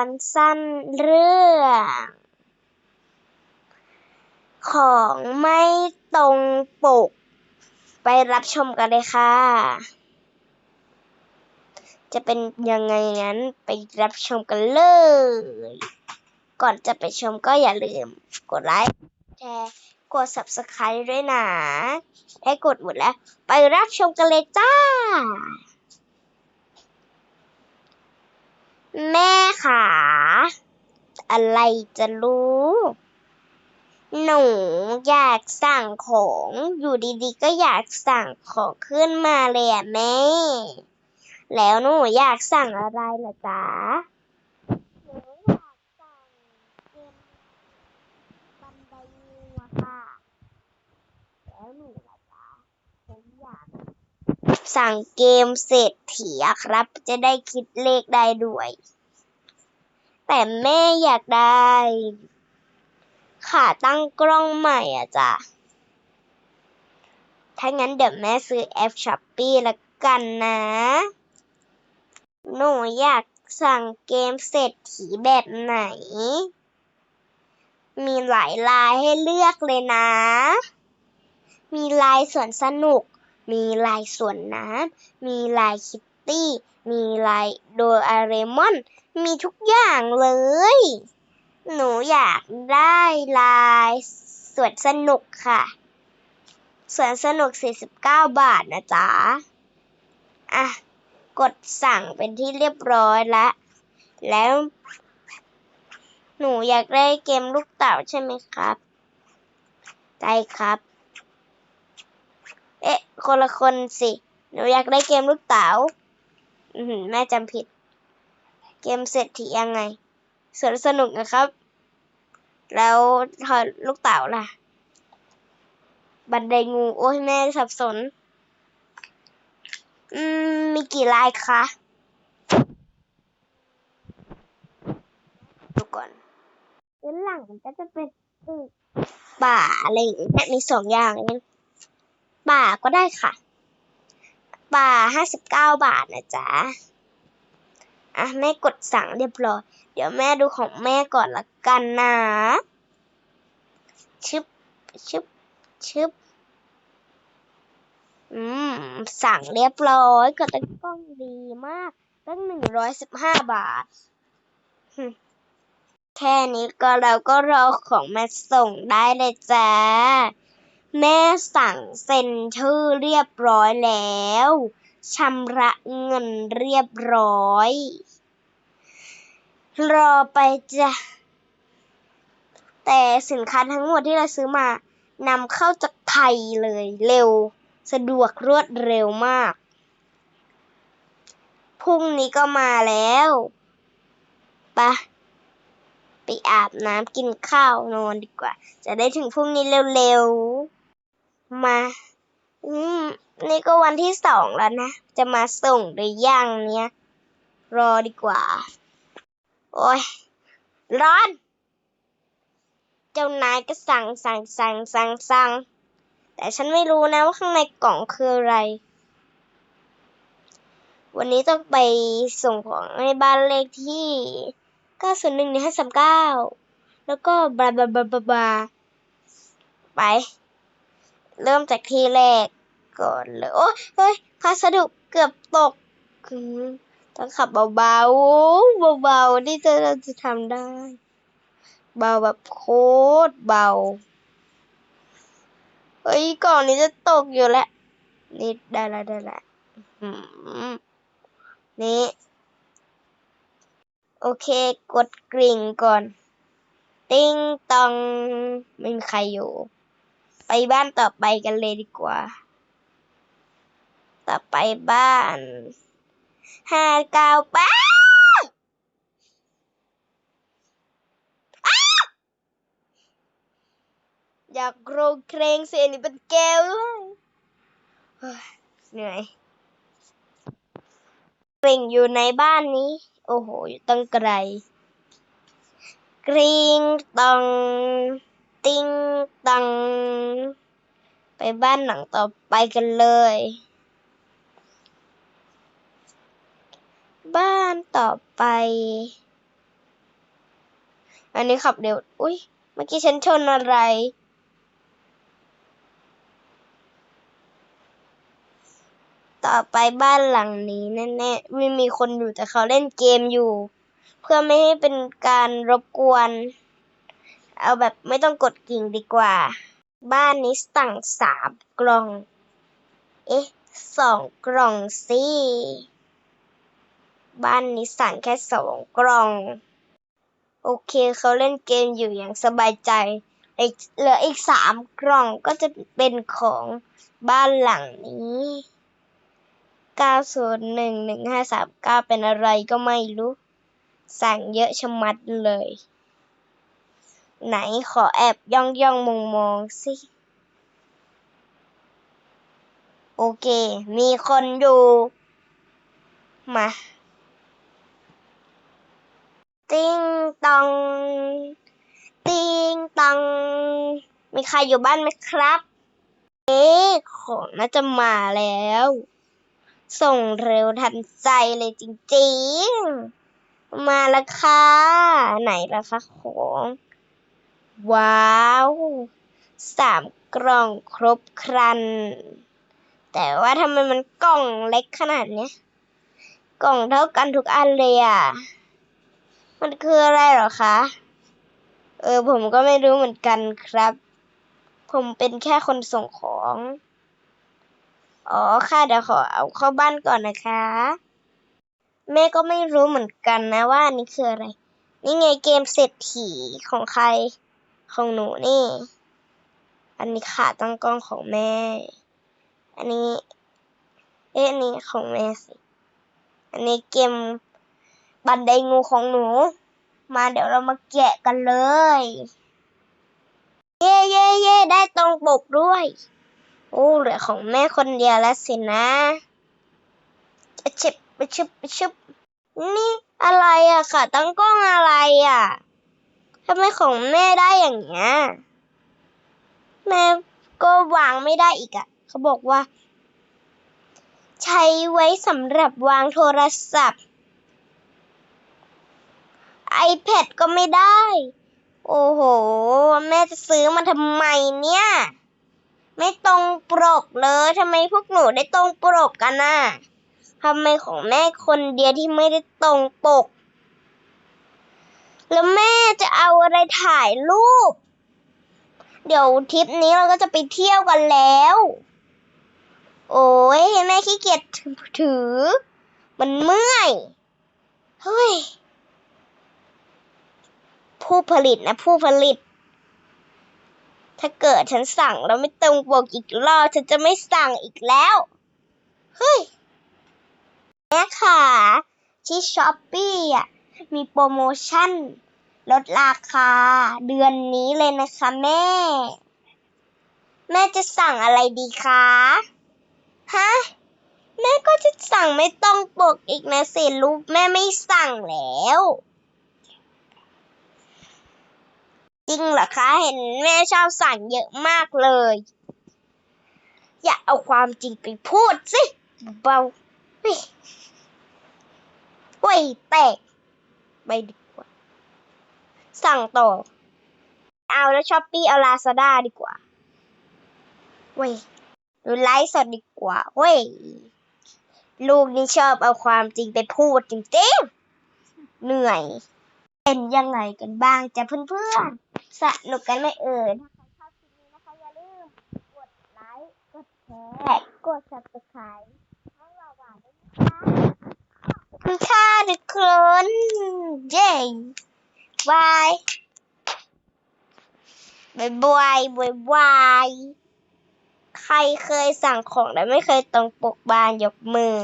วันสั้นเรื่องของไม่ตรงปก ไปรับชมกันเลยค่ะ จะเป็นยังไงนั้นไปรับชมกันเลย ก่อนจะไปชมก็อย่าลืม กดไลค์แชร์กด subscribe ด้วยนะให้กดหมดแล้ว ไปรับชมกันเลยจ้า แม่ขา อะไรจะรู้ หนูอยากสั่งของ อยู่ดีๆ ก็อยากสั่งของขึ้นมาเลยอะแม่ แล้วหนูอยากสั่งอะไรล่ะจ๊ะหนูอยากสั่งเกมบันไดงูอะค่ะ แล้วหนูล่ะจ๊ะผมอยาก สั่งเกมเศรษฐีอะครับ จะได้คิดเลขได้ด้วย แต่แม่อยากได้ ขาตั้งกล้องใหม่อะจ้ะ ถ้างั้นเดี๋ยวแม่ซื้อแอปช้อปปี้ละกันนะ หนูอยากสั่งเกมเศรษฐีแบบไหน มีหลายลายให้เลือกเลยนะ มีลายสวนสนุก มีลายสวนน้ำ มีลายคิตตี้ มีลายโดอาเรมอน มีทุกอย่างเลย หนูอยากได้ลายสวนสนุกค่ะ สวนสนุก 49 บาทนะจ๊ะ อะ กดสั่งเป็นที่เรียบร้อยแล้วแล้ว หนูอยากได้เกมลูกเต่าใช่ไหมครับใช่ครับ เอ๊ะ คนละคนสิ หนูอยากได้เกมลูกเต๋าอือหือแม่จำผิด เกมเศรษฐียังไงสวนสนุกนะครับ แล้วถอดลูกเต๋าล่ะ บันไดงู โอ้ยแม่สับสน อืม มีกี่ลายคะดูก่อนด้านหลังมันก็จะเป็นตึกป่าอะไรอย่างเงี้ยมีสองอย่างเอง ป่าก็ได้ค่ะป่าห้าสิบเก้าบาทนะจ๊ะ อะแม่กดสั่งเรียบร้อย เดี๋ยวแม่ดูของแม่ก่อนละกันนะชึบชึบชึบอืม สั่งเรียบร้อยก็ตั้งกล้องดีมาก ตั้งหนึ่งร้อยสิบห้าบาท แค่นี้ก็เราก็รอของมาส่งได้เลยจ้า แม่สั่งเซ็นชื่อเรียบร้อยแล้วชำระเงินเรียบร้อย รอไปจ้ะแต่สินค้าทั้งหมดที่เราซื้อมานำเข้าจากไทยเลยเร็ว สะดวกรวดเร็วมาก พรุ่งนี้ก็มาแล้วปะไปอาบน้ำกินข้าวนอนดีกว่า จะได้ถึงพรุ่งนี้เร็วๆ มา อืม นี่ก็วันที่สองแล้วนะ จะมาส่งหรือยังเนี่ยรอดีกว่า โอ้ย ร้อน เจ้านายก็สั่งสั่งสั่งสั่งสั่ง แต่ฉันไม่รู้นะว่าข้างในกล่องคืออะไร วันนี้ต้องไปส่งของให้บ้านเลขที่เก้าศูนย์หนึ่งห้าสามเก้าแล้วก็บลาบลาบลาบลาบลาไป เริ่มจากที่แรกก่อนเลย โอ้ยเฮ้ยพัสดุเกือบตก ต้องขับเบาๆเบาๆที่จะเราจะทำได้ เบาแบบโคตรเบา เฮ้ยกล่องนี้จะตกอยู่แล้ว นี่ได้ละได้ละนี่ โอเคกดกริ่งก่อน ติ้งตอง ไม่มีใครอยู่ ไปบ้านต่อไปกันเลยดีกว่า ต่อไปบ้านห้าเก้าแปดอยากโรงเครงเสียนี่เป็นแก้วด้วยเหนื่อยกริ่งอยู่ในบ้านนี้ โอ้โห อยู่ตั้งไกลกริงตอง ติ้งตัง ไปบ้านหลังต่อไปกันเลย บ้านต่อไป อันนี้ขับเร็ว อุ้ยเมื่อกี้ฉันชนอะไรต่อไปบ้านหลังนี้แน่ๆไม่มีคนอยู่แต่เขาเล่นเกมอยู่ เพื่อไม่ให้เป็นการรบกวน เอาแบบไม่ต้องกดกิ่งดีกว่า บ้านนี้สั่งสามกล่อง เอ๊ะสองกล่องสิบ้านนี้สั่งแค่สองกล่อง โอเคเขาเล่นเกมอยู่อย่างสบายใจอีกเหลืออีกสามกล่องก็จะเป็นของบ้านหลังนี้เก้าศูนย์หนึ่งหนึ่งห้าสามเก้าเป็นอะไรก็ไม่รู้ สั่งเยอะชะมัดเลย ไหนขอแอบย่องย่องมองมองสิ โอเค มีคนอยู่ มาติ้งตอง ติ้งตอง มีใครอยู่บ้านไหมครับ เอ๊ของน่าจะมาแล้ว ส่งเร็วทันใจเลยจริงๆ มาแล้วค่ะ ไหนล่ะคะของ ว้าวสามกล่องครบครัน แต่ว่าทำไมมันกล่องเล็กขนาดเนี้ย กล่องเท่ากันทุกอันเลยอะ มันคืออะไรหรอคะ เออผมก็ไม่รู้เหมือนกันครับ ผมเป็นแค่คนส่งของ อ๋อค่ะเดี๋ยวขอเอาเข้าบ้านก่อนนะคะ แม่ก็ไม่รู้เหมือนกันนะว่าอันนี้คืออะไร นี่ไงเกมเศรษฐีของใคร ของหนูนี่ อันนี้ขาตั้งกล้องของแม่ อันนี้ เอ๊ะนี้ของแม่สิ อันนี้เกมบันไดงูของหนู มาเดี๋ยวเรามาแกะกันเลย เย่เย่เย่ได้ตรงปกด้วย โอ้เหลือของแม่คนเดียวแล้วสินะอะชิบอะชิบอะชิบนี่อะไรอะค่ะ ตั้งกล้องอะไรอะ ทำไมของแม่ได้อย่างเงี้ย แม่ก็วางไม่ได้อีกอะเขาบอกว่า ใช้ไว้สำหรับวางโทรศัพท์ iPad ก็ไม่ได้ โอ้โห แม่จะซื้อมาทำไมเนี่ย ไม่ตรงปกเลยทำไมพวกหนูได้ตรงปกกันน่ะทำไมของแม่คนเดียวที่ไม่ได้ตรงปก แล้วแม่จะเอาอะไรถ่ายรูป เดี๋ยวทริปนี้เราก็จะไปเที่ยวกันแล้ว โอ้ยแม่ขี้เกียจถือ มันเมื่อย เฮ้ย ผู้ผลิตนะ ผู้ผลิต ถ้าเกิดฉันสั่งแล้วไม่ตรงปกอีกรอบฉันจะไม่สั่งอีกแล้ว เฮ้ยแม่ค่ะที่ช้อปปี้อะ มีโปรโมชั่น ลดราคาเดือนนี้เลยนะคะแม่ แม่จะสั่งอะไรดีคะ ฮะ แม่ก็จะสั่งไม่ต้องปกอีกนะสิลูกแม่ไม่สั่งแล้ว จริงเหรอคะ เห็นแม่ชอบสั่งเยอะมากเลย อย่าเอาความจริงไปพูดสิ เบาเฮ้ยเฮ้ยแตก ไปดีกว่า สั่งต่อ เอาแล้วช้อปปี้เอาลาซาด้าดีกว่า เว้ยหรือไลฟ์สดดีกว่า เว้ย ลูกนี่ชอบเอาความจริงไปพูดจริงๆ เหนื่อย เป็นยังไงกันบ้างจ้ะเพื่อนๆ สนุกกันไหมเอ่ยถ้าใครชอบคลิปนี้นะคะอย่าลืมกดไลค์กดแชร์กด subscribe ให้เราหวานด้วยนะคะขอบคุณค่ะทุกคน เย้บายบายบายบายบายใครเคยสั่งของแล้วไม่เคยตรงปกบานยกมือ